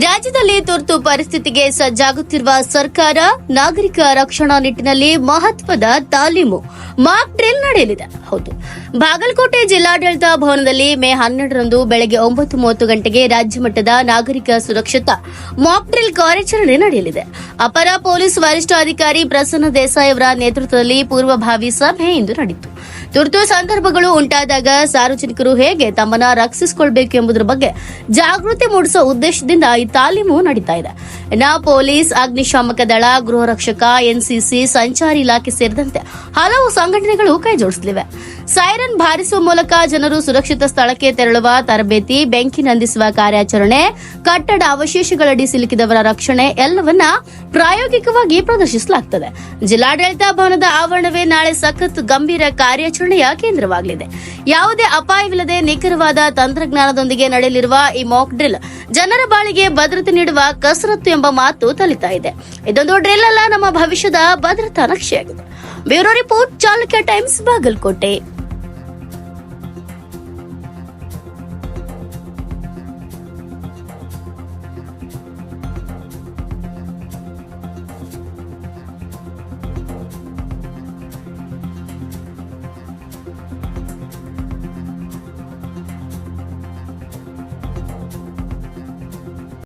ರಾಜ್ಯದಲ್ಲಿ ತುರ್ತು ಪರಿಸ್ಥಿತಿಗೆ ಸಜ್ಜಾಗುತ್ತಿರುವ ಸರ್ಕಾರ ನಾಗರಿಕ ರಕ್ಷಣಾ ನಿಟ್ಟಿನಲ್ಲಿ ಮಹತ್ವದ ತಾಲೀಮು ಮಾಕ್ ಡ್ರಿಲ್ ನಡೆಯಲಿದೆ. ಹೌದು. ಬಾಗಲಕೋಟೆ ಜಿಲ್ಲಾಡಳಿತ ಭವನದಲ್ಲಿ ಮೇ ಹನ್ನೆರಡರಂದು ಬೆಳಗ್ಗೆ ಒಂಬತ್ತು ಮೂವತ್ತು ಗಂಟೆಗೆ ರಾಜ್ಯ ಮಟ್ಟದ ನಾಗರಿಕ ಸುರಕ್ಷತಾ ಮಾಕ್ ಡ್ರಿಲ್ ಕಾರ್ಯಾಚರಣೆ ನಡೆಯಲಿದೆ. ಅಪರ ಪೊಲೀಸ್ ವರಿಷ್ಠಾಧಿಕಾರಿ ಪ್ರಸನ್ನ ದೇಸಾಯಿ ಅವರ ನೇತೃತ್ವದಲ್ಲಿ ಪೂರ್ವಭಾವಿ ಸಭೆ ಇಂದು ನಡೆಯಿತು. ತುರ್ತು ಸಂದರ್ಭಗಳು ಉಂಟಾದಾಗ ಸಾರ್ವಜನಿಕರು ಹೇಗೆ ತಮ್ಮನ್ನ ರಕ್ಷಿಸಿಕೊಳ್ಬೇಕು ಎಂಬುದರ ಬಗ್ಗೆ ಜಾಗೃತಿ ಮೂಡಿಸುವ ಉದ್ದೇಶದಿಂದ ಈ ತಾಲೀಮು ನಡೀತಾ ಇದೆ. ಇನ್ನ ಪೊಲೀಸ್, ಅಗ್ನಿಶಾಮಕ ದಳ, ಗೃಹ ರಕ್ಷಕ, ಎನ್ಸಿಸಿ, ಸಂಚಾರಿ ಇಲಾಖೆ ಸೇರಿದಂತೆ ಹಲವು ಸಂಘಟನೆಗಳು ಕೈಜೋಡಿಸಲಿವೆ. ಸೈರನ್ ಬಾರಿಸುವ ಮೂಲಕ ಜನರು ಸುರಕ್ಷಿತ ಸ್ಥಳಕ್ಕೆ ತೆರಳುವ ತರಬೇತಿ, ಬೆಂಕಿ ನಂದಿಸುವ ಕಾರ್ಯಾಚರಣೆ, ಕಟ್ಟಡ ಅವಶೇಷಗಳಡಿ ಸಿಲುಕಿದವರ ರಕ್ಷಣೆ ಎಲ್ಲವನ್ನ ಪ್ರಾಯೋಗಿಕವಾಗಿ ಪ್ರದರ್ಶಿಸಲಾಗುತ್ತದೆ ಜಿಲ್ಲಾಡಳಿತ ಭವನದ ಆವರಣವೇ ನಾಳೆ ಸಖತ್ ಗಂಭೀರ ಕಾರ್ಯಾಚರಣೆಯ ಕೇಂದ್ರವಾಗಲಿದೆ. ಯಾವುದೇ ಅಪಾಯವಿಲ್ಲದೆ ನಿಖರವಾದ ತಂತ್ರಜ್ಞಾನದೊಂದಿಗೆ ನಡೆಯಲಿರುವ ಈ ಮಾಕ್ ಡ್ರಿಲ್ ಜನರ ಬಾಳಿಗೆ ಭದ್ರತೆ ನೀಡುವ ಕಸರತ್ತು ಎಂಬ ಮಾತು ತಲಿತಾ ಇದೆ. ಇದೊಂದು ಡ್ರಿಲ್ ಅಲ್ಲ, ನಮ್ಮ ಭವಿಷ್ಯದ ಭದ್ರತಾ ನಕ್ಷೆಯಾಗಿದೆ. Bureau report Chalukya Times Bagalkote.